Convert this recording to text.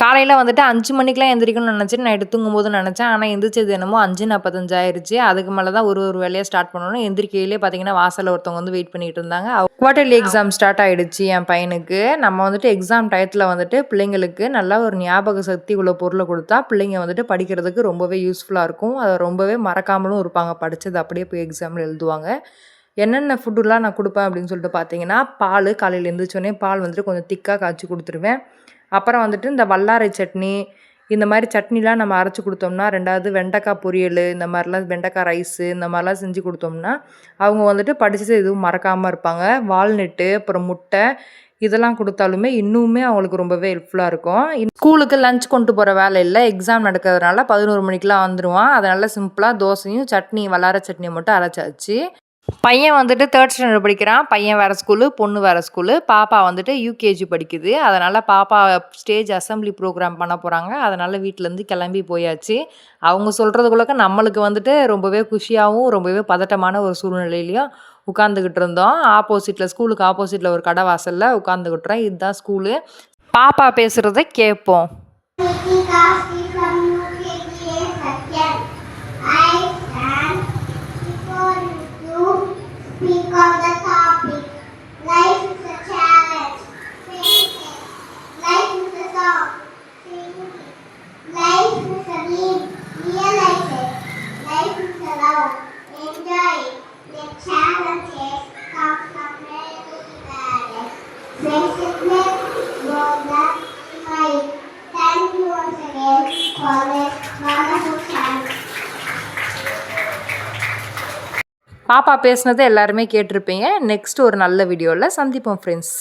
காலையில் வந்துட்டு அஞ்சு மணிக்கெலாம் எந்திரிக்கணும்னு நினச்சிட்டு நைட்டு தூங்கும்போது நினச்சேன். ஆனால் எந்திரிச்சது என்னமோ அஞ்சு நாற்பத்தஞ்சாயிருச்சு அதுக்கு மேலே தான் ஒரு ஒரு வேலையாக ஸ்டார்ட் பண்ணணும். எந்திரிக்கையிலே பார்த்தீங்கன்னா வாசலில் ஒருத்தவங்க வந்து வெயிட் பண்ணிட்டு இருந்தாங்க. குவார்டர்லி எக்ஸாம் ஸ்டார்ட் ஆகிடுச்சு என் பையனுக்கு. நம்ம வந்துட்டு எக்ஸாம் டயத்தில் வந்துட்டு பிள்ளைங்களுக்கு நல்லா ஒரு ஞாபக சக்தி உள்ள பொருளை கொடுத்தா பிள்ளைங்க வந்துட்டு படிக்கிறதுக்கு ரொம்பவே யூஸ்ஃபுல்லாக இருக்கும். அதை ரொம்பவே மறக்காமலும் இருப்பாங்க. படித்தது அப்படியே போய் எக்ஸாமில் எழுதுவாங்க. என்னென்ன ஃபுட்டுலாம் நான் கொடுப்பேன் அப்படின்னு சொல்லிட்டு பார்த்தீங்கன்னா பால் காலையில் எழுந்திரிச்சோடனே பால் வந்துட்டு கொஞ்சம் திக்காக காய்ச்சி கொடுத்துருவேன். அப்புறம் வந்துட்டு இந்த வல்லாரை சட்னி இந்த மாதிரி சட்னிலாம் நம்ம அரைச்சி கொடுத்தோம்னா ரெண்டாவது வெண்டைக்காய் பொரியல் இந்த மாதிரிலாம் வெண்டைக்காய் ரைஸு இந்த மாதிரிலாம் செஞ்சு கொடுத்தோம்னா அவங்க வந்துட்டு படிச்சது எதுவும் மறக்காமல் இருப்பாங்க. வால்நட்டு அப்புறம் முட்டை இதெல்லாம் கொடுத்தாலுமே இன்னுமே அவங்களுக்கு ரொம்பவே ஹெல்ப்ஃபுல்லாக இருக்கும். ஸ்கூலுக்கு லஞ்ச் கொண்டு போகிற வேலை இல்லை. எக்ஸாம் நடக்கிறதுனால பதினோரு மணிக்கெலாம் வந்துடுவான் அதனால் சிம்பிளாக தோசையும் சட்னி வல்லார சட்னியை மட்டும் அரைச்சாச்சு. பையன் வந்துட்டு தேர்ட் ஸ்டாண்டர்ட் படிக்கிறான். பையன் வேறு ஸ்கூலு பொண்ணு வேறு ஸ்கூலு பாப்பா வந்துட்டு யூகேஜி படிக்குது. அதனால் பாப்பா ஸ்டேஜ் அசம்பிளி ப்ரோக்ராம் பண்ண போகிறாங்க அதனால் வீட்டிலேருந்து கிளம்பி போயாச்சு. அவங்க சொல்கிறதுக்குள்ளக்க நம்மளுக்கு வந்துட்டு ரொம்பவே குஷியாகவும் ரொம்பவே பதட்டமான ஒரு சூழ்நிலையிலையும் உட்காந்துக்கிட்டு இருந்தோம். ஆப்போசிட்டில் ஸ்கூலுக்கு ஆப்போசிட்டில் ஒரு கடை வாசலில் உட்காந்துக்கிட்டுறோம் இதுதான் ஸ்கூலு பாப்பா பேசுகிறத கேட்போம். பாப்பா பேசுனதை எல்லாருமே கேட்டிருப்பீங்க. நெக்ஸ்ட் ஒரு நல்ல வீடியோவில் சந்திப்போம் ஃப்ரெண்ட்ஸ்